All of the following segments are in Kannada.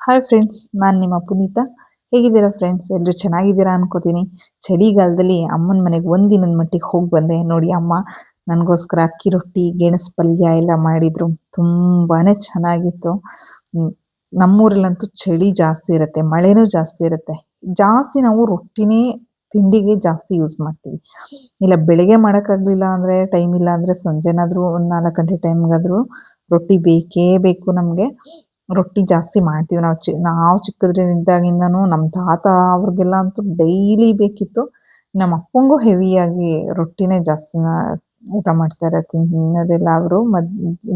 ಹಾಯ್ ಫ್ರೆಂಡ್ಸ್ ನಾನು ನಿಮ್ಮ ಪುನೀತ. ಹೇಗಿದ್ದೀರಾ ಫ್ರೆಂಡ್ಸ್ ಎಲ್ಲರೂ ಚೆನ್ನಾಗಿದ್ದೀರಾ ಅನ್ಕೋತೀನಿ. ಚಳಿಗಾಲದಲ್ಲಿ ಅಮ್ಮನ ಮನೆಗೆ ಒಂದಿನದ ಮಟ್ಟಿಗೆ ಹೋಗಿ ಬಂದೆ. ನೋಡಿ ಅಮ್ಮ, ನನಗೋಸ್ಕರ ಅಕ್ಕಿ ರೊಟ್ಟಿ, ಗೆಣಸು ಪಲ್ಯ ಎಲ್ಲ ಮಾಡಿದ್ರು. ತುಂಬಾ ಚೆನ್ನಾಗಿತ್ತು. ನಮ್ಮೂರಲ್ಲಂತೂ ಚಳಿ ಜಾಸ್ತಿ ಇರುತ್ತೆ, ಮಳೆನೂ ಜಾಸ್ತಿ ಇರುತ್ತೆ. ಜಾಸ್ತಿ ನಾವು ರೊಟ್ಟಿನೇ, ತಿಂಡಿಗೆ ಜಾಸ್ತಿ ಯೂಸ್ ಮಾಡ್ತೀವಿ. ಇಲ್ಲ, ಬೆಳಗ್ಗೆ ಮಾಡೋಕ್ಕಾಗಲಿಲ್ಲ ಅಂದರೆ ಟೈಮ್ ಇಲ್ಲ ಅಂದರೆ ಸಂಜೆನಾದರೂ ಒಂದು ನಾಲ್ಕು ಗಂಟೆ ಟೈಮ್ಗಾದರೂ ರೊಟ್ಟಿ ಬೇಕೇ ಬೇಕು ನಮಗೆ. ರೊಟ್ಟಿ ಜಾಸ್ತಿ ಮಾಡ್ತೀವಿ ನಾವು ಚಿ, ನಾವು ಚಿಕ್ಕದ್ರಿಂದಾಗಿಂದನೂ ನಮ್ಮ ತಾತ ಅವ್ರಿಗೆಲ್ಲ ಅಂತೂ ಡೈಲಿ ಬೇಕಿತ್ತು. ನಮ್ಮ ಅಪ್ಪಂಗೂ ಹೆವಿಯಾಗಿ ರೊಟ್ಟಿನೇ ಜಾಸ್ತಿ ಊಟ ಮಾಡ್ತಾರೆ, ತಿನ್ನೋದೆಲ್ಲ ಅವರು. ಮದ್,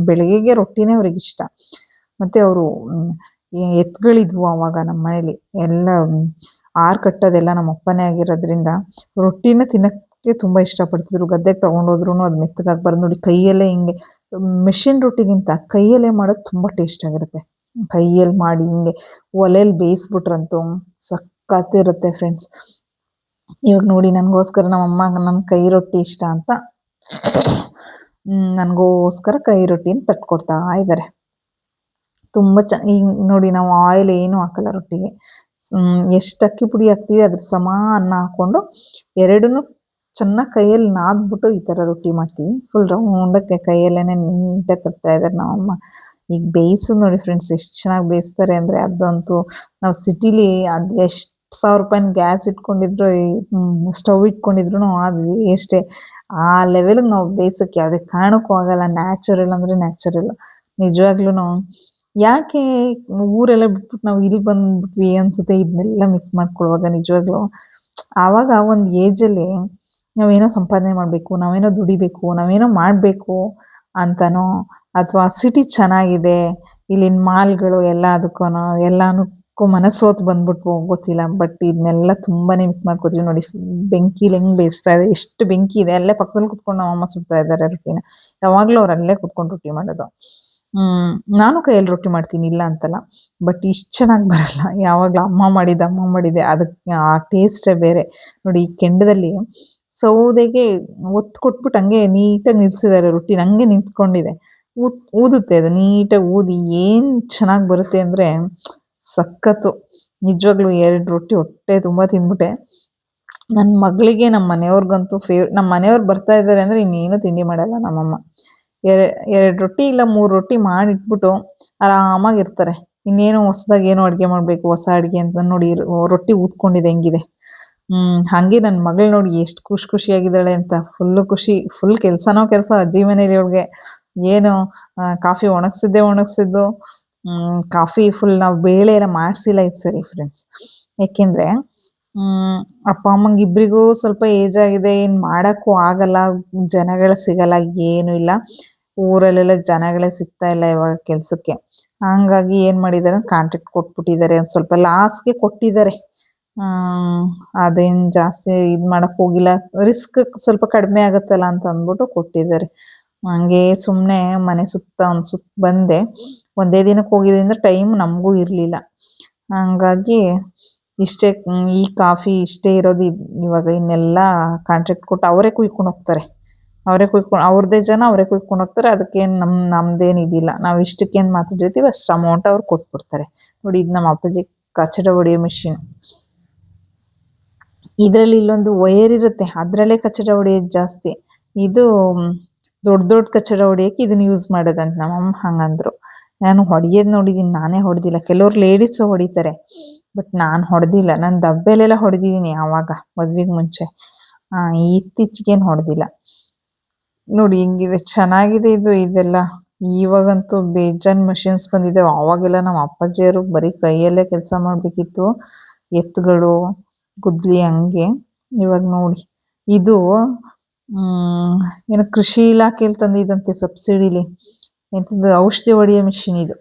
ಬೆಳಗ್ಗೆಗೆ ರೊಟ್ಟಿನೇ ಅವ್ರಿಗೆ ಇಷ್ಟ. ಮತ್ತೆ ಅವರು ಎತ್ತುಗಳಿದ್ವು ಅವಾಗ ನಮ್ಮ ಮನೇಲಿ. ಎಲ್ಲ ಆರು ಕಟ್ಟೋದೆಲ್ಲ ನಮ್ಮ ಅಪ್ಪನೇ ಆಗಿರೋದ್ರಿಂದ ರೊಟ್ಟಿನ ತಿನ್ನಕ್ಕೆ ತುಂಬಾ ಇಷ್ಟಪಡ್ತಿದ್ರು. ಗದ್ದೆಗೆ ತಗೊಂಡೋದ್ರು ಅದು ಮೆತ್ತಗಾಗಿ ಬರೋದು ನೋಡಿ ಕೈಯಲ್ಲೇ ಹಿಂಗೆ, ಮೆಷಿನ್ ರೊಟ್ಟಿಗಿಂತ ಕೈಯಲ್ಲೇ ಮಾಡೋದು ತುಂಬಾ ಟೇಸ್ಟ್ ಆಗಿರುತ್ತೆ. ಕೈಯಲ್ಲಿ ಮಾಡಿ ಹಿಂಗೆ ಒಲೆಯಲ್ಲಿ ಬೇಯಿಸ್ಬಿಟ್ರಂತೂ ಸಖತ್ತಿರುತ್ತೆ ಫ್ರೆಂಡ್ಸ್ ಇವಾಗ ನೋಡಿ ನನಗೋಸ್ಕರ ನಮ್ಮಮ್ಮ ನನ್ನ ಕೈ ರೊಟ್ಟಿ ಇಷ್ಟ ಅಂತ. ನನಗೋಸ್ಕರ ಕೈ ರೊಟ್ಟಿನ ತಟ್ಕೊಡ್ತಾ ಇದ್ದಾರೆ ತುಂಬ ಚ ಈಗ ನೋಡಿ ನಾವು ಆಯಿಲ್ ಏನು ಹಾಕಲ್ಲ ರೊಟ್ಟಿಗೆ. ಎಷ್ಟು ಅಕ್ಕಿ ಪುಡಿ ಹಾಕ್ತೀವಿ ಅದ್ರ ಸಮ ಅನ್ನ ಹಾಕ್ಕೊಂಡು ಎರಡನ್ನೂ ಚೆನ್ನಾಗಿ ಕೈಯಲ್ಲಿ ನಾದ್ಬಿಟ್ಟು ಈ ಥರ ರೊಟ್ಟಿ ಮಾಡ್ತೀವಿ. ಫುಲ್ ರೌಂಡಕ್ಕೆ ಕೈಯಲ್ಲೇನೆ ನೀಟಾಗಿ ತರ್ತಾ ಇದ್ದಾರೆ ನಮ್ಮಮ್ಮ ಈಗ ಬೇಯಿಸು ನೋಡಿ ಫ್ರೆಂಡ್ಸ್ ಎಷ್ಟು ಚೆನ್ನಾಗಿ ಬೇಯಿಸ್ತಾರೆ ಅಂದರೆ ಅದಂತೂ ನಾವು ಸಿಟಿಲಿ ಅದು ಎಷ್ಟು ಸಾವಿರ ರೂಪಾಯಿನ ಗ್ಯಾಸ್ ಇಟ್ಕೊಂಡಿದ್ರು ಸ್ಟವ್ ಇಟ್ಕೊಂಡಿದ್ರು ಅದು ವೇಸ್ಟೇ ಆ ಲೆವೆಲ್ಗೆ ನಾವು ಬೇಯಿಸೋಕ್ಕೆ ಯಾವುದೇ ಕಾರಣಕ್ಕೂ ಆಗಲ್ಲ ನ್ಯಾಚುರಲ್ ಅಂದರೆ ನ್ಯಾಚುರಲ್ ನಿಜವಾಗ್ಲೂ ಯಾಕೆ ಊರೆಲ್ಲ ಬಿಟ್ಬಿಟ್ಟು ನಾವು ಇಲ್ಲಿ ಬಂದ್ಬಿಟ್ವಿ ಅನ್ಸುತ್ತೆ ಇದನ್ನೆಲ್ಲ ಮಿಸ್ ಮಾಡ್ಕೊಳ್ಳುವಾಗ ನಿಜವಾಗ್ಲೂ. ಆವಾಗ ಒಂದು ಏಜಲ್ಲಿ ನಾವೇನೋ ಸಂಪಾದನೆ ಮಾಡಬೇಕು, ನಾವೇನೋ ದುಡಿಬೇಕು, ನಾವೇನೋ ಮಾಡಬೇಕು. ಅಂತನೋ? ಅಥವಾ ಸಿಟಿ ಚೆನ್ನಾಗಿದೆ, ಇಲ್ಲಿನ ಮಾಲ್ಗಳು ಎಲ್ಲ ಅದಕ್ಕೂ ಎಲ್ಲನಕ್ಕೂ ಮನಸ್ಸೋತು ಬಂದ್ಬಿಟ್ವು ಗೊತ್ತಿಲ್ಲ ಬಟ್ ಇದನ್ನೆಲ್ಲ ತುಂಬಾ ಮಿಸ್ ಮಾಡ್ಕೋತೀವಿ ನೋಡಿ ಬೆಂಕಿಲಿ ಹೆಂಗೆ ಬೇಯಿಸ್ತಾ ಇದೆ, ಎಷ್ಟು ಬೆಂಕಿ ಇದೆ, ಅಲ್ಲೇ ಪಕ್ಕದಲ್ಲಿ ಕುತ್ಕೊಂಡು ನಮ್ಮಮ್ಮ ಸುಡ್ತಾ ಇದ್ದಾರೆ ರೊಟ್ಟಿನ. ಯಾವಾಗಲೂ ಅವ್ರು ಅಲ್ಲೇ ಕುತ್ಕೊಂಡು ರೊಟ್ಟಿ ಮಾಡೋದು. ನಾನು ಕೈಯಲ್ಲಿ ರೊಟ್ಟಿ ಮಾಡ್ತೀನಿ, ಇಲ್ಲ ಅಂತಲ್ಲ ಬಟ್ ಇಷ್ಟು ಚೆನ್ನಾಗಿ ಬರಲ್ಲ. ಯಾವಾಗಲೂ ಅಮ್ಮ ಮಾಡಿದ, ಅಮ್ಮ ಮಾಡಿದೆ ಅದಕ್ಕೆ ಆ ಟೇಸ್ಟೇ ಬೇರೆ. ನೋಡಿ, ಈ ಕೆಂಡದಲ್ಲಿ ಸೌದೆಗೆ ಒತ್ತು ಕೊಟ್ಬಿಟ್ಟು ಹಂಗೆ ನೀಟಾಗಿ ನಿಲ್ಸಿದ್ದಾರೆ ರೊಟ್ಟಿ. ಹಂಗೆ ನಿಂತ್ಕೊಂಡಿದೆ. ಊದ್, ಊದುತ್ತೆ ಅದು. ನೀಟಾಗಿ ಊದಿ ಏನು ಚೆನ್ನಾಗಿ ಬರುತ್ತೆ ಅಂದ್ರೆ ಸಖತ್ತು. ನಿಜವಾಗ್ಲೂ ಎರಡು ರೊಟ್ಟಿ ಹೊಟ್ಟೆ ತುಂಬಾ ತಿಂದ್ಬಿಟ್ಟೆ. ನನ್ನ ಮಗಳಿಗೆ ನಮ್ಮ ಮನೆಯವ್ರಿಗಂತೂ ಫೇವ್ ನಮ್ಮ ಮನೆಯವ್ರು ಬರ್ತಾ ಇದ್ದಾರೆ ಅಂದ್ರೆ ಇನ್ನೇನು ತಿಂಡಿ ಮಾಡಲ್ಲ ನಮ್ಮಮ್ಮ. ಎರ, ಎರಡು ರೊಟ್ಟಿ ಇಲ್ಲ, ಮೂರು ರೊಟ್ಟಿ ಮಾಡಿಟ್ಬಿಟ್ಟು ಆರಾಮಾಗಿ ಇರ್ತಾರೆ ಇನ್ನೇನು ಹೊಸದಾಗಿ ಏನೋ ಅಡುಗೆ ಮಾಡಬೇಕು, ಹೊಸ ಅಡುಗೆ ಅಂತ ನೋಡಿ ರೊಟ್ಟಿ ಊದ್ಕೊಂಡಿದೆ ಹೆಂಗಿದೆ. ಹ್ಮ್, ಹಂಗೆ ನನ್ನ ಮಗಳು ನೋಡಿ ಎಷ್ಟು ಖುಷಿ ಖುಷಿಯಾಗಿದ್ದಾಳೆ ಅಂತ ಫುಲ್ ಖುಷಿ ಫುಲ್ ಕೆಲ್ಸನೋ ಕೆಲಸ ಅಜ್ಜಿ ಮನೇಲಿ ಅವ್ಳಿಗೆ. ಏನು ಕಾಫಿ ಒಣಗ್ಸಿದ್ದೆ, ಒಣಗ್ಸಿದ್ದು. ಹ್ಮ್, ಕಾಫಿ ಫುಲ್ ನಾವು ಬೇಳೆ ಎಲ್ಲ ಮಾಡಿಸಿಲ್ಲ ಇದು ಸರಿ ಫ್ರೆಂಡ್ಸ್ ಯಾಕೆಂದ್ರೆ ಹ್ಮ್, ಅಪ್ಪ ಅಮ್ಮಂಗೆ ಇಬ್ರಿಗೂ ಸ್ವಲ್ಪ ಏಜ್ ಆಗಿದೆ, ಏನ್ ಮಾಡಕ್ಕೂ ಆಗಲ್ಲ, ಜನಗಳು ಸಿಗಲ್ಲ, ಏನು ಇಲ್ಲ. ಊರಲ್ಲೆಲ್ಲ ಜನಗಳೇ ಸಿಗ್ತಾ ಇಲ್ಲ ಇವಾಗ ಕೆಲ್ಸಕ್ಕೆ. ಹಂಗಾಗಿ ಏನ್ ಮಾಡಿದಾರೆ ಕಾಂಟ್ರಾಕ್ಟ್ ಕೊಟ್ಬಿಟ್ಟಿದ್ದಾರೆ ಸ್ವಲ್ಪ ಲಾಸ್ಗೆ ಕೊಟ್ಟಿದ್ದಾರೆ. ಅದೇನ್ ಜಾಸ್ತಿ ಇದ್ ಮಾಡಕ್ ಹೋಗಿಲ್ಲ. ರಿಸ್ಕ್ ಸ್ವಲ್ಪ ಕಡಿಮೆ ಆಗತ್ತಲ್ಲ ಅಂತ ಅಂದ್ಬಿಟ್ಟು ಕೊಟ್ಟಿದ್ದಾರೆ. ಹಂಗೆ ಸುಮ್ನೆ ಮನೆ ಸುತ್ತ ಒಂದ್ ಸುತ್ತ ಬಂದೆ. ಒಂದೇ ದಿನಕ್ಕೆ ಹೋಗಿದ್ರಿಂದ ಟೈಮ್ ನಮಗೂ ಇರ್ಲಿಲ್ಲ. ಹಂಗಾಗಿ ಇಷ್ಟೇ, ಈ ಕಾಫಿ ಇಷ್ಟೇ ಇರೋದು ಇವಾಗ ಇನ್ನೆಲ್ಲ ಕಾಂಟ್ರಾಕ್ಟ್ ಕೊಟ್ಟು ಅವರೇ ಕುಯ್ಕೊಂಡು ಹೋಗ್ತಾರೆ. ಅವರೇ ಕುಯ್ಕೊಂಡು ಅವ್ರದ್ದೇ ಜನ ಅವರೇ ಕುಯ್ಕೊಂಡು ಹೋಗ್ತಾರೆ. ಅದಕ್ಕೇನು ನಮ್, ನಮ್ದೇನ್ ಇದಿಲ್ಲ. ನಾವು ಇಷ್ಟಕ್ಕೇನು ಮಾತಾಡಿರ್ತೀವಿ ಅಷ್ಟು ಅಮೌಂಟ್ ಅವ್ರು ಕೊಟ್ಬಿಡ್ತಾರೆ. ನೋಡಿ ಇದು ನಮ್ಮ ಅಪ್ಪಾಜಿ ಕಚಡ ಹೊಡೆಯೋ ಮಿಷಿನ್ ಇದರಲ್ಲಿ ಇಲ್ಲೊಂದು ವೈರ್ ಇರುತ್ತೆ. ಅದರಲ್ಲೇ ಕಚಡ ಹೊಡೆಯೋದು ಜಾಸ್ತಿ. ಇದು ದೊಡ್ಡ ದೊಡ್ಡ ಕಚಡ ಹೊಡೆಯೋಕೆ ಇದನ್ನ ಯೂಸ್ ಮಾಡೋದಂತ ನಮ್ಮಮ್ಮ ಹಂಗಂದ್ರು. ನಾನು ಹೊಡೆಯೋದು ನೋಡಿದೀನಿ, ನಾನೇ ಹೊಡೆದಿಲ್ಲ. ಕೆಲವ್ರು ಲೇಡೀಸ್ ಹೊಡಿತಾರೆ ಬಟ್ ನಾನು ಹೊಡೆದಿಲ್ಲ. ನಾನು ದಬ್ಬೆಲೆಲ್ಲ ಹೊಡೆದಿದ್ದೀನಿ ಯಾವಾಗ ಮದ್ವೆಗೆ ಮುಂಚೆ. ಇತ್ತೀಚೆಗೇನು ಹೊಡೆದಿಲ್ಲ. ನೋಡಿ ಹಿಂಗಿದೆ, ಚೆನ್ನಾಗಿದೆ ಇದು, ಇದೆಲ್ಲ. ಇವಾಗಂತೂ ಬೇಜಾನ್ ಮಷಿನ್ಸ್ ಬಂದಿದೆ ಆವಾಗೆಲ್ಲ ನಮ್ಮ ಅಪ್ಪಾಜಿಯವರು ಬರೀ ಕೈಯಲ್ಲೇ ಕೆಲಸ ಮಾಡಬೇಕಿತ್ತು. ಎತ್ತುಗಳು ಗುದ್ಲಿ ಹಂಗೆ. ಇವಾಗ ನೋಡಿ. ಇದು ಏನೋ ಕೃಷಿ ಇಲಾಖೆಯಲ್ಲಿ ತಂದಿದಂತೆ ಸಬ್ಸಿಡಿಲಿ. ಎಂತಂದ್ರೆ ಔಷಧಿ ಹೊಡೆಯೋ ಮಿಷಿನ್ ಇದು.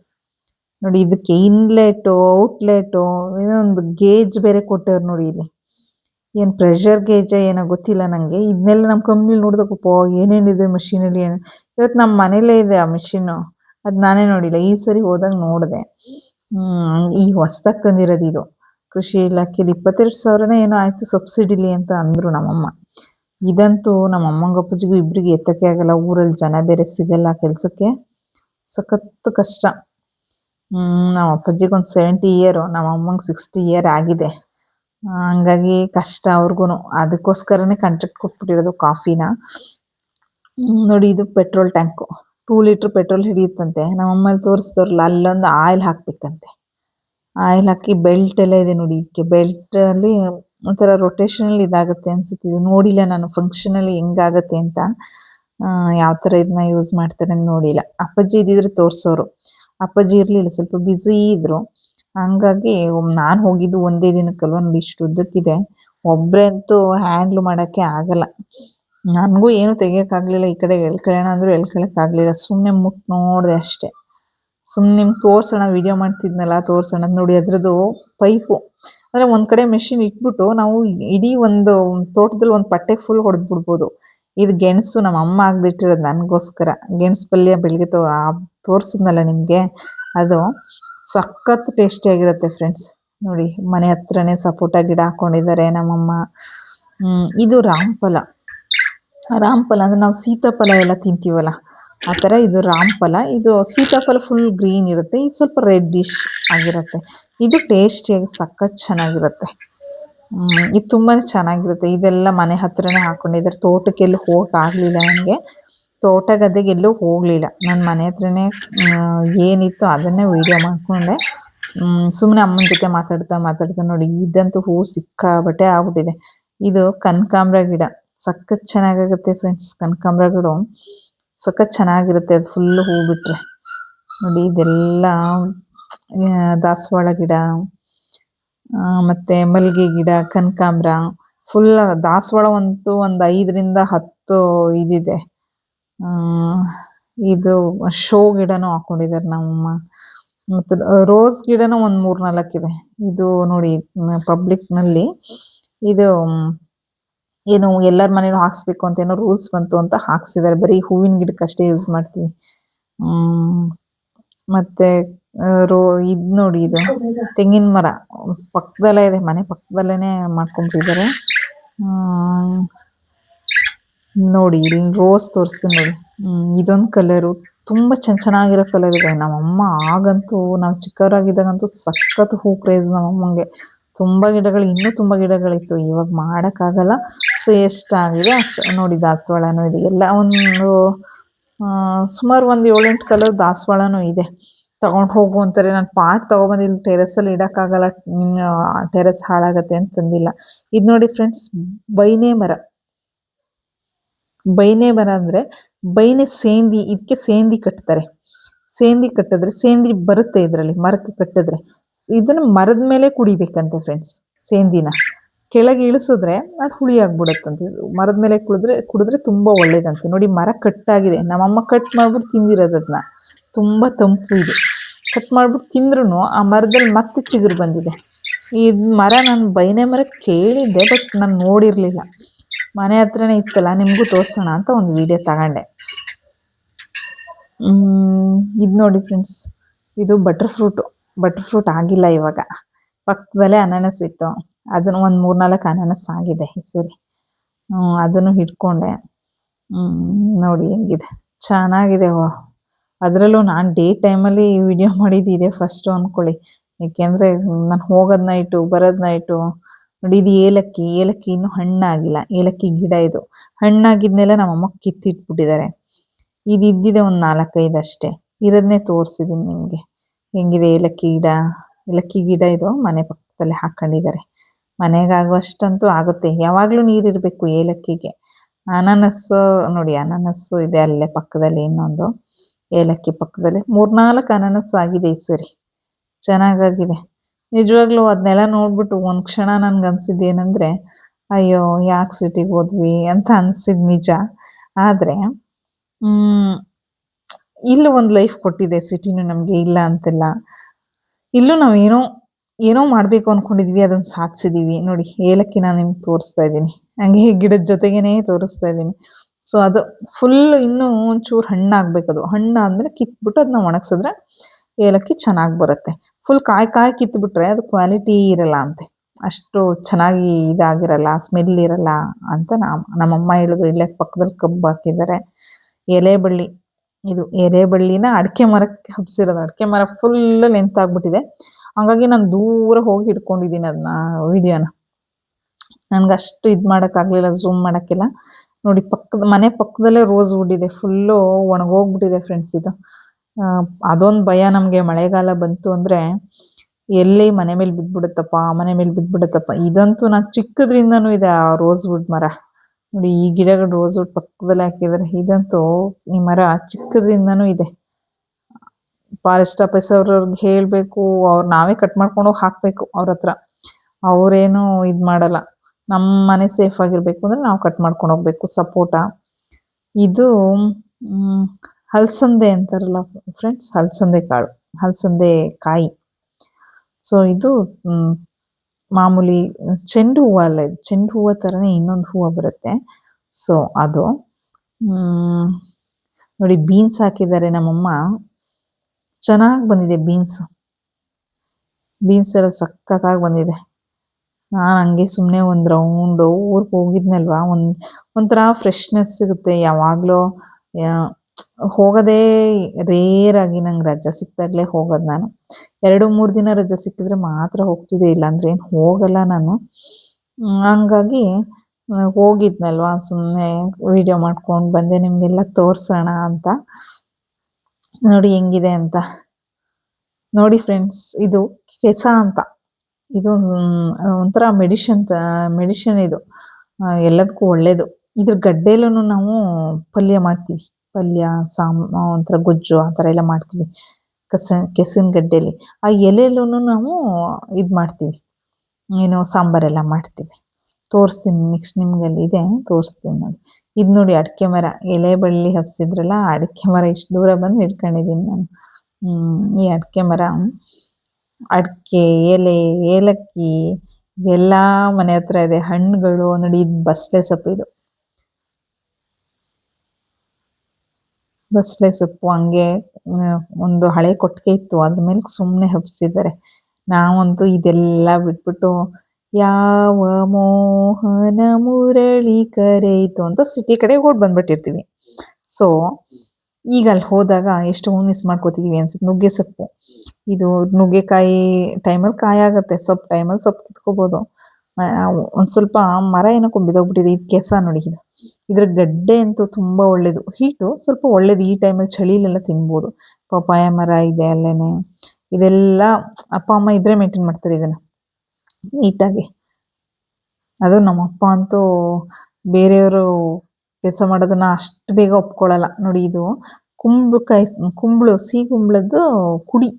ನೋಡಿ, ಇದಕ್ಕೆ ಇನ್ಲೆಟ್ ಔಟ್ಲೆಟ್ ಏನೋ ಒಂದು ಗೇಜ್ ಬೇರೆ ಕೊಟ್ಟವ್ರು ನೋಡಿ ಇಲ್ಲಿ. ಏನು ಪ್ರೆಷರ್ ಗೇಜ ಏನೋ ಗೊತ್ತಿಲ್ಲ ನನಗೆ ಇದನ್ನೆಲ್ಲ ನಮ್ಮ ಕಂಪ್ನಿಲಿ ನೋಡಿದಕ್ಕಪ್ಪ ಏನೇನಿದೆ ಮಿಷಿನಲ್ಲಿ ಏನು. ಇವತ್ತು ನಮ್ಮ ಮನೇಲೇ ಇದೆ ಆ ಮಿಷಿನ್. ಅದ್ ನಾನೇ ನೋಡಿಲ್ಲ. ಈ ಸರಿ ಹೋದಾಗ ನೋಡಿದೆ. ಈ ಹೊಸ್ದಾಗ್ ತಂದಿರೋದು ಇದು. ಕೃಷಿ ಇಲಾಖೆಯಲ್ಲಿ ಇಪ್ಪತ್ತೆರಡು ಸಾವಿರನೇ ಏನೋ ಆಯಿತು ಸಬ್ಸಿಡಿಲಿ ಅಂತ ಅಂದರು ನಮ್ಮಮ್ಮ. ಇದಂತೂ ನಮ್ಮ ಅಮ್ಮಂಗ ಅಪ್ಪಾಜಿಗೂ ಇಬ್ಬರಿಗೆ ಎತ್ತಕ್ಕೆ ಆಗಲ್ಲ, ಊರಲ್ಲಿ ಜನ ಬೇರೆ ಸಿಗಲ್ಲ ಕೆಲಸಕ್ಕೆ. ಸಖತ್ತು ಕಷ್ಟ. ನಮ್ಮ ಅಪ್ಪಾಜಿಗೆ ಒಂದು ಸೆವೆಂಟಿ ಇಯರು ನಮ್ಮ ಅಮ್ಮಂಗೆ ಸಿಕ್ಸ್ಟಿ ಇಯರ್ ಆಗಿದೆ. ಹಾಗಾಗಿ ಕಷ್ಟ ಅವ್ರಿಗೂ ಅದಕ್ಕೋಸ್ಕರನೇ ಕಾಂಟ್ರಾಕ್ಟ್ ಕೊಟ್ಬಿಟ್ಟಿರೋದು ಕಾಫಿನ ನೋಡಿ ಇದು petrol tank two litre petrol ಹಿಡಿಯುತ್ತಂತೆ. ನಮ್ಮಮ್ಮಲ್ಲಿ ಅಮ್ಮಲ್ಲಿ ತೋರಿಸಿದ್ರಲ್ಲ ಅಲ್ಲೊಂದು ಆಯಿಲ್ ಹಾಕ್ಬೇಕಂತೆ. ಆಯಿಲ್ ಹಾಕಿ ಬೆಲ್ಟ್ ಎಲ್ಲ ಇದೆ ನೋಡಿ ಇದಕ್ಕೆ. ಬೆಲ್ಟ್ ಅಲ್ಲಿ ಒಂಥರ ರೊಟೇಷನಲ್ ಇದಾಗುತ್ತೆ ಅನ್ಸುತ್ತೆ. ಇದು ನೋಡಿಲ್ಲ ನಾನು ಫಂಕ್ಷನ್ ಅಲ್ಲಿ ಹೆಂಗಾಗತ್ತೆ ಅಂತ. ಯಾವ ತರ ಇದನ್ನ ಯೂಸ್ ಮಾಡ್ತಾರೆ ಅಂತ ನೋಡಿಲ್ಲ. ಅಪ್ಪಾಜಿ ಇದ್ದಿದ್ರೆ ತೋರ್ಸೋರು. ಅಪ್ಪಾಜಿ ಇರ್ಲಿಲ್ಲ, ಸ್ವಲ್ಪ ಬ್ಯುಸಿ ಇದ್ರು. ಹಂಗಾಗಿ ನಾನು ಹೋಗಿದ್ದು ಒಂದೇ ದಿನಕ್ಕಲ್ವ ನೋಡಿ ಇಷ್ಟು ಉದ್ದಕ್ಕಿದೆ. ಒಬ್ರೆ ಅಂತೂ ಹ್ಯಾಂಡ್ಲ್ ಮಾಡಕ್ಕೆ ಆಗಲ್ಲ. ನನಗೂ ಏನು ತೆಗಿಯಕ್ಕಾಗ್ಲಿಲ್ಲ ಈ ಕಡೆ ಎಳ್ಕೊಳ್ಳೋಣ ಅಂದ್ರೂ ಎಳ್ಕೊಳಕ್ ಆಗ್ಲಿಲ್ಲ. ಸುಮ್ನೆ ಮುಟ್ ನೋಡ್ದೆ ಅಷ್ಟೇ. ಸುಮ್ನೆ ನಿಮ್ಗೆ ತೋರ್ಸೋಣ ವಿಡಿಯೋ ಮಾಡ್ತಿದ್ನಲ್ಲ, ತೋರ್ಸೋಣ ನೋಡಿ ಅದರದ್ದು ಪೈಪು. ಅಂದರೆ ಒಂದು ಕಡೆ ಮೆಷಿನ್ ಇಟ್ಬಿಟ್ಟು ನಾವು ಇಡೀ ಒಂದು ತೋಟದಲ್ಲಿ ಒಂದು ಪಟ್ಟೆ ಫುಲ್ ಹೊಡೆದ್ಬಿಡ್ಬೋದು. ಇದು ಗೆಣಸು ನಮ್ಮ ಅಮ್ಮ ಆಗ್ಬಿಟ್ಟಿರೋದು ನನಗೋಸ್ಕರ. ಗೆಣಸು ಪಲ್ಯ ಬೆಳಗ್ಗೆ ತೋ ತೋರಿಸಿದ್ನಲ್ಲ ನಿಮಗೆ? ಅದು ಸಖತ್ ಟೇಸ್ಟಿ ಆಗಿರುತ್ತೆ ಫ್ರೆಂಡ್ಸ್ ನೋಡಿ, ಮನೆ ಹತ್ರನೇ ಸಪೋಟ ಗಿಡ ಹಾಕೊಂಡಿದ್ದಾರೆ ನಮ್ಮಮ್ಮ. ಇದು ರಾಮಫಲ. ರಾಮಫಲ ಅಂದರೆ ನಾವು ಸೀತಾಫಲ ಎಲ್ಲ ತಿಂತೀವಲ್ಲ ಆ ಥರ ಇದು ರಾಮಫಲ ಇದು ಸೀತಾಫಲ ಫುಲ್ ಗ್ರೀನ್ ಇರುತ್ತೆ. ಇದು ಸ್ವಲ್ಪ ರೆಡ್ಡಿಶ್ ಆಗಿರುತ್ತೆ. ಇದು ಟೇಸ್ಟಿಯಾಗಿ ಸಖತ್ ಚೆನ್ನಾಗಿರುತ್ತೆ. ಇದು ತುಂಬಾ ಚೆನ್ನಾಗಿರುತ್ತೆ. ಇದೆಲ್ಲ ಮನೆ ಹತ್ರನೇ ಹಾಕ್ಕೊಂಡಿದ್ದಾರೆ ತೋಟಕ್ಕೆಲ್ಲೂ ಹೋಗಕ್ಕಾಗಲಿಲ್ಲ ನನಗೆ. ತೋಟ ಗದ್ದೆಗೆ ಎಲ್ಲೂ ಹೋಗ್ಲಿಲ್ಲ. ನನ್ನ ಮನೆ ಹತ್ರನೇ ಏನಿತ್ತು ಅದನ್ನೇ ವಿಡಿಯೋ ಮಾಡ್ಕೊಂಡೆ. ಸುಮ್ಮನೆ ಅಮ್ಮನ ಜೊತೆ ಮಾತಾಡ್ತಾ ಮಾತಾಡ್ತಾ ನೋಡಿ, ಇದಂತೂ ಹೂ ಸಿಕ್ಕಾಬಟ್ಟೆ ಆಗ್ಬಿಟ್ಟಿದೆ. ಇದು ಕನಕಾಂಬ್ರ ಗಿಡ. ಸಖತ್ ಚೆನ್ನಾಗಾಗುತ್ತೆ ಫ್ರೆಂಡ್ಸ್ ಕನಕಾಂಬ್ರ ಗಿಡ. ಸಖತ್ ಚೆನ್ನಾಗಿರುತ್ತೆ ಅದು ಫುಲ್ ಹೂ ಬಿಟ್ರೆ. ನೋಡಿ ಇದೆಲ್ಲ ದಾಸವಾಳ ಗಿಡ ಮತ್ತೆ ಮಲ್ಲಿಗೆ ಗಿಡ, ಕನಕಾಂಬ್ರ ಫುಲ್ ದಾಸವಾಳ ಅಂತೂ ಒಂದು ಐದರಿಂದ ಹತ್ತು ಇದಿದೆ. ಇದು ಶೋ ಗಿಡನೂ ಹಾಕೊಂಡಿದ್ದಾರೆ ನಮ್ಮಮ್ಮ. ಮತ್ತು ರೋಸ್ ಗಿಡನೂ ಒಂದು ಮೂರು ನಾಲ್ಕಿದೆ ಇದು ನೋಡಿ ಪಬ್ಲಿಕ್ನಲ್ಲಿ ಇದು ಏನು ಎಲ್ಲರ ಮನೇನು ಹಾಕ್ಸ್ಬೇಕು ಅಂತ ಏನೋ ರೂಲ್ಸ್ ಬಂತು ಅಂತ ಹಾಕ್ಸಿದ್ದಾರೆ ಬರೀ ಹೂವಿನ ಗಿಡಕ್ಕಷ್ಟೇ ಯೂಸ್ ಮಾಡ್ತೀವಿ. ಮತ್ತೆ ರೋ, ಇದ್ ನೋಡಿ ಇದು ತೆಂಗಿನ ಮರ. ಪಕ್ಕದಲ್ಲೇ ಇದೆ, ಮನೆ ಪಕ್ಕದಲ್ಲೇನೆ ಮಾಡ್ಕೊಂಡಿದ್ದಾರೆ ನೋಡಿ, ಇಲ್ಲಿ ರೋಸ್ ತೋರಿಸ್ತೀನಿ ನೋಡಿ. ಇದೊಂದು ಕಲರು ತುಂಬಾ ಚೆನ್ನ ಚೆನ್ನಾಗಿರೋ ಕಲರ್ ಇದೆ. ನಮ್ಮಮ್ಮ ಆಗಂತೂ, ನಾವು ಚಿಕ್ಕವರಾಗಿದ್ದಾಗಂತೂ ಸಖತ್ ಹೂ ಕ್ರೇಜ್ ನಮ್ಮಮ್ಮಂಗೆ. ತುಂಬಾ ಗಿಡಗಳು, ಇನ್ನೂ ತುಂಬಾ ಗಿಡಗಳಿತ್ತು. ಇವಾಗ ಮಾಡೋಕ್ಕಾಗಲ್ಲ. ಸೊ ಎಷ್ಟಾಗಿದೆ ಅಷ್ಟು. ನೋಡಿ, ದಾಸವಾಳನೂ ಇದೆ. ಎಲ್ಲ ಒಂದು ಸುಮಾರು ಒಂದು ಏಳೆಂಟು ಕಲರ್ ದಾಸವಾಳನೂ ಇದೆ. ತಗೊಂಡ್ ಹೋಗು ಅಂತಾರೆ. ನಾನು ಪಾಟ್ ತಗೊಬಂದು ಇಲ್ಲಿ ಟೆರೆಸಲ್ಲಿ ಇಡಕ್ಕಾಗಲ್ಲ. ಟೆರೆಸ್ ಹಾಳಾಗತ್ತೆ ಅಂತಂದಿಲ್ಲ ಇದು ನೋಡಿ ಫ್ರೆಂಡ್ಸ್ ಬೈನೆ ಮರ. ಬೈನೆ ಮರ ಅಂದ್ರೆ, ಬೈನೆ ಸೇಂದಿ ಇದಕ್ಕೆ ಸೇಂದಿ ಕಟ್ತಾರೆ. ಸೇಂದಿ ಕಟ್ಟಿದ್ರೆ, ಸೇಂದಿ ಬರುತ್ತೆ ಇದರಲ್ಲಿ, ಮರಕ್ಕೆ ಕಟ್ಟಿದ್ರೆ. ಇದನ್ನ ಮರದ ಮೇಲೆ ಕುಡಿಬೇಕಂತೆ ಫ್ರೆಂಡ್ಸ್ ಸೇಂದಿನ. ಕೆಳಗೆ ಇಳಿಸಿದ್ರೆ ಅದು ಹುಳಿ ಆಗ್ಬಿಡುತ್ತಂತೆ. ಮರದ ಮೇಲೆ ಕುಡಿದ್ರೆ ಕುಡಿದ್ರೆ ತುಂಬಾ ಒಳ್ಳೇದಂತೆ. ನೋಡಿ, ಮರ ಕಟ್ಟಾಗಿದೆ. ನಮ್ಮಮ್ಮ ಕಟ್ ಮಾಡ್ಬಿಟ್ಟು ತಿಂದಿರೋದನ್ನ ಅದನ್ನ ತುಂಬಾ ತಂಪು ಇದೆ. ಕಟ್ ಮಾಡ್ಬಿಟ್ಟು ತಿಂದ್ರೂ ಆ ಮರದಲ್ಲಿ ಮತ್ತೆ ಚಿಗುರು ಬಂದಿದೆ. ಈ ಮರ ನಾನು ಬೈನೆ ಮರ ಕೇಳಿದ್ದೆ ಬಟ್ ನಾನು ನೋಡಿರಲಿಲ್ಲ. ಮನೆ ಹತ್ರನೇ ಇತ್ತಲ್ಲ, ನಿಮಗೂ ತೋರಿಸೋಣ ಅಂತ ಒಂದು ವಿಡಿಯೋ ತಗೊಂಡೆ. ಇದು ನೋಡಿ ಫ್ರೆಂಡ್ಸ್ ಇದು ಬಟರ್ ಫ್ರೂಟು ಬಟರ್ ಫ್ರೂಟ್ ಆಗಿಲ್ಲ ಇವಾಗ. ಪಕ್ಕದಲ್ಲೇ ಅನಾನಸ್ ಇತ್ತು. ಅದನ್ನು ಒಂದು ಮೂರ್ನಾಲ್ಕು ಅನಾನಸ್ ಆಗಿದೆ ಈ ಸರಿ. ಅದನ್ನು ಹಿಡ್ಕೊಂಡೆ. ನೋಡಿ ಹೆಂಗಿದೆ. ಚೆನ್ನಾಗಿದೆ. ಅದರಲ್ಲೂ ನಾನು ಡೇ ಟೈಮಲ್ಲಿ ವಿಡಿಯೋ ಮಾಡಿದ್ದು ಇದೆ ಫಸ್ಟು ಅಂದ್ಕೊಳ್ಳಿ ಏಕೆಂದರೆ ನಾನು ಹೋಗೋದು ನೈಟು ಬರೋದು ನೈಟು ನೋಡಿ ಇದು ಏಲಕ್ಕಿ ಏಲಕ್ಕಿ ಇನ್ನೂ ಹಣ್ಣಾಗಿಲ್ಲ. ಏಲಕ್ಕಿ ಗಿಡ ಇದು. ಹಣ್ಣಾಗಿದ್ನೆಲ್ಲ ನಮ್ಮಮ್ಮ ಕಿತ್ತಿಟ್ಬಿಟ್ಟಿದ್ದಾರೆ. ಇದು ಇದ್ದಿದೆ ಒಂದು ನಾಲ್ಕೈದು ಅಷ್ಟೇ ಇರೋದನ್ನೇ ತೋರಿಸಿದ್ದೀನಿ ನಿಮಗೆ. ಹೆಂಗಿದೆ ಏಲಕ್ಕಿ ಗಿಡ? ಏಲಕ್ಕಿ ಗಿಡ ಇದು ಮನೆ ಪಕ್ಕದಲ್ಲಿ ಹಾಕೊಂಡಿದ್ದಾರೆ. ಮನೆಗಾಗುವಷ್ಟಂತೂ ಆಗುತ್ತೆ. ಯಾವಾಗಲೂ ನೀರಿರಬೇಕು ಏಲಕ್ಕಿಗೆ. ಅನಾನಸ್ಸು, ನೋಡಿ ಅನಾನಸ್ಸು ಇದೆ ಅಲ್ಲೇ ಪಕ್ಕದಲ್ಲಿ ಇನ್ನೊಂದು. ಏಲಕ್ಕಿ ಪಕ್ಕದಲ್ಲಿ ಮೂರ್ನಾಲ್ಕು ಅನಾನಸ್ ಆಗಿದೆ ಈ ಸರಿ. ಚೆನ್ನಾಗಾಗಿದೆ. ನಿಜವಾಗ್ಲೂ ಅದನ್ನೆಲ್ಲ ನೋಡ್ಬಿಟ್ಟು ಒಂದು ಕ್ಷಣ ನನ್ಗೆ ಅನ್ಸಿದ್ದು ಏನಂದ್ರೆ, ಅಯ್ಯೋ, ಯಾಕೆ ಸಿಟಿಗೆ ಹೋದ್ವಿ ಅಂತ ಅನ್ಸಿದ್ ನಿಜ. ಆದ್ರೆ, ಹ್ಮ್ ಇಲ್ಲೂ ಒಂದು ಲೈಫ್ ಕೊಟ್ಟಿದೆ ಸಿಟಿನೂ ನಮಗೆ ಇಲ್ಲ ಅಂತಿಲ್ಲ. ಇಲ್ಲೂ ನಾವು ಏನೋ ಏನೋ ಮಾಡಬೇಕು ಅಂದ್ಕೊಂಡಿದ್ವಿ ಅದನ್ನು ಸಾಧಿಸಿದೀವಿ ನೋಡಿ, ಏಲಕ್ಕಿ ನಾನು ನಿಮ್ಗೆ ತೋರಿಸ್ತಾ ಇದ್ದೀನಿ. ಹಂಗೆ ಗಿಡದ ಜೊತೆಗೇನೆ ತೋರಿಸ್ತಾ ಇದ್ದೀನಿ. ಸೊ ಅದು ಫುಲ್ ಇನ್ನೂ ಒಂಚೂರು ಹಣ್ಣಾಗಬೇಕು ಅದು. ಹಣ್ಣಾದಮೇಲೆ ಕಿತ್ಬಿಟ್ಟು ಅದನ್ನ ಒಣಗಿಸಿದ್ರೆ ಏಲಕ್ಕಿ ಚೆನ್ನಾಗಿ ಬರುತ್ತೆ. ಫುಲ್ ಕಾಯಿ ಕಾಯಿ ಕಿತ್ಬಿಟ್ರೆ ಅದು ಕ್ವಾಲಿಟಿ ಇರಲ್ಲ ಅಂತೆ. ಅಷ್ಟು ಚೆನ್ನಾಗಿ ಇದಾಗಿರಲ್ಲ ಸ್ಮೆಲ್ ಇರಲ್ಲ ಅಂತ ನಮ್ಮ ನಮ್ಮಮ್ಮ ಹೇಳಿದ್ರು. ಇಲ್ಲೇ ಪಕ್ಕದಲ್ಲಿ ಕಬ್ಬು ಹಾಕಿದ್ದಾರೆ ಎಲೆ ಬಳ್ಳಿ ಇದು ಎರೆಬಳ್ಳಿನ ಅಡಿಕೆ ಮರಕ್ಕೆ ಹಬ್ಸಿರೋದು. ಅಡಿಕೆ ಮರ ಫುಲ್ ಲೆಂತ್ ಆಗ್ಬಿಟ್ಟಿದೆ. ಹಂಗಾಗಿ ನಾನು ದೂರ ಹೋಗಿ ಹಿಡ್ಕೊಂಡಿದ್ದೀನಿ ಅದನ್ನ ವಿಡಿಯೋನ ನನ್ಗೆ ಅಷ್ಟು ಇದು ಮಾಡೋಕ್ಕಾಗಲಿಲ್ಲ ಝೂಮ್ ಮಾಡೋಕ್ಕಿಲ್ಲ. ನೋಡಿ ಪಕ್ಕದ, ಮನೆ ಪಕ್ಕದಲ್ಲೇ ರೋಸ್ ವುಡ್ ಇದೆ ಫುಲ್ಲು ಒಣಗೋಗ್ಬಿಟ್ಟಿದೆ ಫ್ರೆಂಡ್ಸ್ ಇದು. ಅದೊಂದು ಭಯ ನಮಗೆ ಮಳೆಗಾಲ ಬಂತು ಅಂದರೆ ಎಲ್ಲಿ ಮನೆ ಮೇಲೆ ಬಿದ್ದುಬಿಡುತ್ತಪ್ಪ, ಮನೆ ಮೇಲೆ ಬಿದ್ದುಬಿಡುತ್ತಪ್ಪ. ಇದಂತೂ ನಾನು ಚಿಕ್ಕದ್ರಿಂದನೂ ಇದೆ ಆ ರೋಸ್ ವುಡ್ ಮರ. ನೋಡಿ, ಈ ಗಿಡಗಳು ರೋಸ್ ಪಕ್ಕದಲ್ಲಿ ಹಾಕಿದ್ದಾರೆ ಇದಂತೂ ಈ ಮರ ಚಿಕ್ಕದ್ರಿಂದನೂ ಇದೆ. ಫಾರೆಸ್ಟ್ ಆಫೀಸ್ ಅವ್ರವ್ರಿಗೆ ಹೇಳಬೇಕು, ಅವ್ರು ನಾವೇ ಕಟ್ ಮಾಡ್ಕೊಂಡು ಹೋಗಿ ಹಾಕಬೇಕು ಅವ್ರ ಹತ್ರ. ಅವರೇನು ಇದು ಮಾಡಲ್ಲ. ನಮ್ಮ ಮನೆ ಸೇಫ್ ಆಗಿರಬೇಕು ಅಂದರೆ ನಾವು ಕಟ್ ಮಾಡ್ಕೊಂಡು ಹೋಗ್ಬೇಕು ಸಪೋಟ ಇದು ಹಲ್ಸಂದೆ ಅಂತಾರಲ್ಲ ಫ್ರೆಂಡ್ಸ್ ಹಲಸಂದೆ ಕಾಳು, ಹಲಸಂದೆ ಕಾಯಿ. ಸೊ ಇದು ಮಾಮೂಲಿ ಚೆಂಡು ಹೂವು ಅಲ್ಲ ಚೆಂಡು ಹೂವು ಥರನೇ ಇನ್ನೊಂದು ಹೂವು ಬರುತ್ತೆ. ಸೊ ಅದು. ನೋಡಿ ಬೀನ್ಸ್ ಹಾಕಿದ್ದಾರೆ ನಮ್ಮಮ್ಮ. ಚೆನ್ನಾಗಿ ಬಂದಿದೆ ಬೀನ್ಸ್ ಬೀನ್ಸ್ ಎಲ್ಲ ಸಖತ್ತಾಗಿ ಬಂದಿದೆ. ನಾನು ಹಂಗೆ ಸುಮ್ಮನೆ ಒಂದು ರೌಂಡು ಊರಿಗೆ ಹೋಗಿದ್ನಲ್ವಾ? ಒಂದು, ಒಂಥರ ಫ್ರೆಶ್ನೆಸ್ ಸಿಗುತ್ತೆ ಯಾವಾಗಲೂ. ಹೋಗೋದೇ ರೇರ್ ಆಗಿ ನಂಗೆ ರಜೆ ಸಿಕ್ಕಾಗ್ಲೇ ಹೋಗೋದು ನಾನು. ಎರಡು, ಮೂರು ದಿನ ರಜೆ ಸಿಕ್ಕಿದ್ರೆ ಮಾತ್ರ ಹೋಗ್ತಿದ್ದೆ ಇಲ್ಲಾಂದ್ರೆ ಏನು ಹೋಗಲ್ಲ ನಾನು. ಹಂಗಾಗಿ ಹೋಗಿದ್ನಲ್ವಾ ಸುಮ್ಮನೆ ವಿಡಿಯೋ ಮಾಡ್ಕೊಂಡು ಬಂದೆ, ನಿಮಗೆಲ್ಲ ತೋರಿಸೋಣ ಅಂತ. ನೋಡಿ ಹೆಂಗಿದೆ ಅಂತ. ನೋಡಿ ಫ್ರೆಂಡ್ಸ್ ಇದು ಕೆಸ ಅಂತ. ಇದು ಒಂಥರ ಮೆಡಿಷನ್ ಮೆಡಿಷನ್ ಇದು. ಎಲ್ಲದಕ್ಕೂ ಒಳ್ಳೇದು. ಇದ್ರ ಗಡ್ಡೆಲೂ ನಾವು ಪಲ್ಯ ಮಾಡ್ತೀವಿ. ಪಲ್ಯ, ಸಾಮ್ ಒಂಥರ ಗೊಜ್ಜು ಆ ಥರ ಎಲ್ಲ ಮಾಡ್ತೀವಿ. ಕಸ ಕೆಸಿನ ಗಡ್ಡೆಯಲ್ಲಿ ಆ ಎಲೆಯಲ್ಲೂ ನಾವು ಇದು ಮಾಡ್ತೀವಿ. ಏನು ಸಾಂಬಾರೆಲ್ಲ ಮಾಡ್ತೀವಿ. ತೋರಿಸ್ತೀನಿ ನೆಕ್ಸ್ಟ್ ನಿಮ್ಗೆ ಅಲ್ಲಿ ಇದೆ, ತೋರಿಸ್ತೀನಿ ನೋಡಿ. ಇದು ನೋಡಿ ಅಡಿಕೆ ಮರ. ಎಲೆ ಬಳ್ಳಿ ಹಬ್ಸಿದ್ರಲ್ಲ, ಅಡಿಕೆ ಮರ ಇಷ್ಟು ದೂರ ಬಂದು ಹಿಡ್ಕೊಂಡಿದ್ದೀನಿ ನಾನು. ಈ ಅಡಿಕೆ ಮರ, ಅಡಿಕೆ, ಎಲೆ, ಏಲಕ್ಕಿ, ಎಲ್ಲ ಮನೆ ಹತ್ರ ಇದೆ. ಹಣ್ಣುಗಳು, ನೋಡಿ ಇದು ಬಸಳೆ ಸೊಪ್ಪು ಇದು ಬಸಳೆ ಸೊಪ್ಪು ಹಂಗೆ ಒಂದು ಹಳೆ ಕೊಟ್ಟಿಗೆ ಇತ್ತು, ಅದ್ರ ಮೇಲೆ ಸುಮ್ಮನೆ ಹಬ್ಸಿದ್ದಾರೆ. ನಾವಂತೂ ಇದೆಲ್ಲ ಬಿಟ್ಬಿಟ್ಟು ಯಾವ ಮೋಹನ ಮುರಳಿ ಕರೆಯಿತು ಅಂತ ಸಿಟಿ ಕಡೆ ಓಡ್ ಬಂದ್ಬಿಟ್ಟಿರ್ತೀವಿ. ಸೊ ಈಗ ಅಲ್ಲಿ ಹೋದಾಗ ಎಷ್ಟು ಮಿಸ್ ಮಾಡ್ಕೋತಿದೀವಿ ಅನ್ಸುತ್ತೆ. ನುಗ್ಗೆ ಸೊಪ್ಪು. ಇದು ನುಗ್ಗೆಕಾಯಿ ಟೈಮಲ್ಲಿ ಕಾಯಿ ಸೊಪ್ಪು ಟೈಮಲ್ಲಿ ಸೊಪ್ಪು ಕಿತ್ಕೋಬೋದು. ಒಂದು ಸ್ವಲ್ಪ ಮರ ಏನೋ ಕುಂಬಿದೋಗ್ಬಿಟ್ಟಿದೆ ಇದು ಕೆಸ ನೋಡಿ ಇದು. ಇದ್ರ ಗಡ್ಡೆ ಅಂತೂ ತುಂಬ ಒಳ್ಳೇದು. ಹೀಟು ಸ್ವಲ್ಪ ಒಳ್ಳೇದು. ಈ ಟೈಮಲ್ಲಿ ಚಳಿಲೆಲ್ಲ ತಿನ್ಬೋದು. ಪಪಾಯ ಮರ ಇದೆ ಅಲ್ಲೇನೆ. ಇದೆಲ್ಲ ಅಪ್ಪ, ಅಮ್ಮ ಇಬ್ಬರೇ ಮೇಂಟೈನ್ ಮಾಡ್ತಾರೆ ಇದನ್ನು. ನೀಟಾಗಿ ಅದು ನಮ್ಮಪ್ಪ ಅಂತೂ ಬೇರೆಯವರು ಕೆಲಸ ಮಾಡೋದನ್ನ ಅಷ್ಟು ಬೇಗ ಒಪ್ಕೊಳ್ಳಲ್ಲ ನೋಡಿ ಇದು ಕುಂಬಳಕಾಯಿ ಕುಂಬಳು, ಸಿಹಿ ಕುಂಬಳದ್ದು ಕುಡಿ.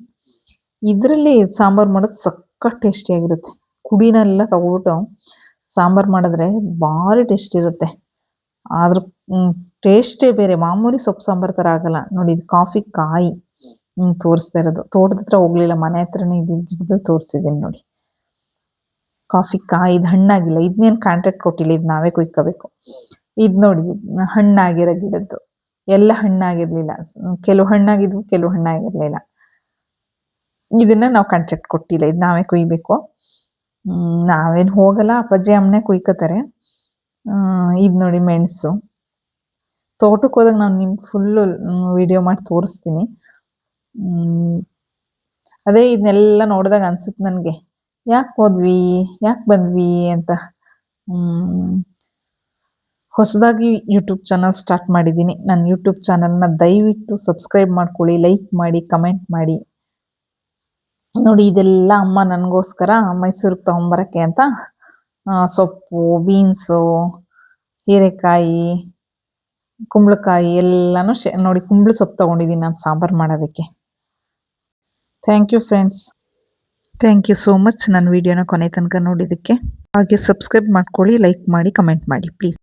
ಇದರಲ್ಲಿ ಸಾಂಬಾರು ಮಾಡೋದು ಸಖತ್ ಟೇಸ್ಟಿಯಾಗಿರುತ್ತೆ ಕುಡಿನೆಲ್ಲ ತಗೊಬಿಟ್ಟು ಸಾಂಬಾರು ಮಾಡಿದ್ರೆ ಭಾರಿ ಟೇಸ್ಟ್ ಇರುತ್ತೆ. ಆದ್ರ ಟೇಸ್ಟೇ ಬೇರೆ. ಮಾಮೂಲಿ ಸೊಪ್ಪು ಸಾಂಬಾರು ಥರ ಆಗಲ್ಲ. ನೋಡಿ, ಇದು ಕಾಫಿ ಕಾಯಿ ತೋರಿಸ್ತಾ ಇರೋದು. ತೋಟದ ಹತ್ರ ಹೋಗ್ಲಿಲ್ಲ, ಮನೆ ಹತ್ರನೇ ಇದು ಗಿಡದಲ್ಲಿ ತೋರಿಸಿದ್ದೀನಿ ನೋಡಿ. ಕಾಫಿ ಕಾಯಿ, ಇದು ಹಣ್ಣಾಗಿಲ್ಲ. ಇದನ್ನೇನು ಕಾಂಟ್ರಾಕ್ಟ್ ಕೊಟ್ಟಿಲ್ಲ, ಇದು ನಾವೇ ಕುಯ್ಕೋಬೇಕು. ಇದು ನೋಡಿ, ಹಣ್ಣಾಗಿರೋ ಗಿಡದ್ದು. ಎಲ್ಲ ಹಣ್ಣಾಗಿರ್ಲಿಲ್ಲ. ಕೆಲವು ಹಣ್ಣಾಗಿದ್ವು, ಕೆಲವು ಹಣ್ಣಾಗಿರ್ಲಿಲ್ಲ. ಇದನ್ನ ನಾವು ಕಾಂಟ್ರಾಕ್ಟ್ ಕೊಟ್ಟಿಲ್ಲ. ಇದು ನಾವೇ ಕುಯ್ಬೇಕು. ನಾವೇನು ಹೋಗಲ್ಲ, ಅಪ್ಪಾಜಿ ಅಮ್ಮನೆ ಕುಯ್ಕೋತಾರೆ. ಇದು ನೋಡಿ ಮೆಣಸು. ತೋಟಕ್ಕೆ ಹೋದಾಗ ನಾನು ನಿಮ್ಗೆ ಫುಲ್ಲು ವಿಡಿಯೋ ಮಾಡಿ ತೋರಿಸ್ತೀನಿ. ಅದೇ ಇದನ್ನೆಲ್ಲ ನೋಡಿದಾಗ ಅನ್ಸುತ್ತೆ ನನಗೆ. ಯಾಕೆ ಹೋದ್ವಿ, ಯಾಕೆ ಬಂದ್ವಿ ಅಂತ. ಹೊಸದಾಗಿ ಯೂಟ್ಯೂಬ್ ಚಾನಲ್ ಸ್ಟಾರ್ಟ್ ಮಾಡಿದ್ದೀನಿ. ನನ್ನ ಯೂಟ್ಯೂಬ್ ಚಾನಲ್ನ ದಯವಿಟ್ಟು ಸಬ್ಸ್ಕ್ರೈಬ್ ಮಾಡ್ಕೊಳ್ಳಿ ಲೈಕ್ ಮಾಡಿ ಕಮೆಂಟ್ ಮಾಡಿ. ನೋಡಿ, ಇದೆಲ್ಲ ಅಮ್ಮ ನನಗೋಸ್ಕರ ಮೈಸೂರಿಗೆ ತೊಗೊಂಬರಕ್ಕೆ ಅಂತ ಸೊಪ್ಪು, ಬೀನ್ಸು, ಹೀರೆಕಾಯಿ, ಕುಂಬಳಕಾಯಿ ಎಲ್ಲನೂ ಶೇ, ನೋಡಿ, ಕುಂಬಳ ಸೊಪ್ಪು ತೊಗೊಂಡಿದ್ದೀನಿ ನಾನು ಸಾಂಬಾರು ಮಾಡೋದಕ್ಕೆ. Thank you friends thank you so much ನನ್ನ ವಿಡಿಯೋನ ಕೊನೆ ತನಕ ನೋಡಿದ್ದಕ್ಕೆ. ಹಾಗೆ ಸಬ್ಸ್ಕ್ರೈಬ್ ಮಾಡ್ಕೊಳ್ಳಿ ಲೈಕ್ ಮಾಡಿ ಕಮೆಂಟ್ ಮಾಡಿ ಪ್ಲೀಸ್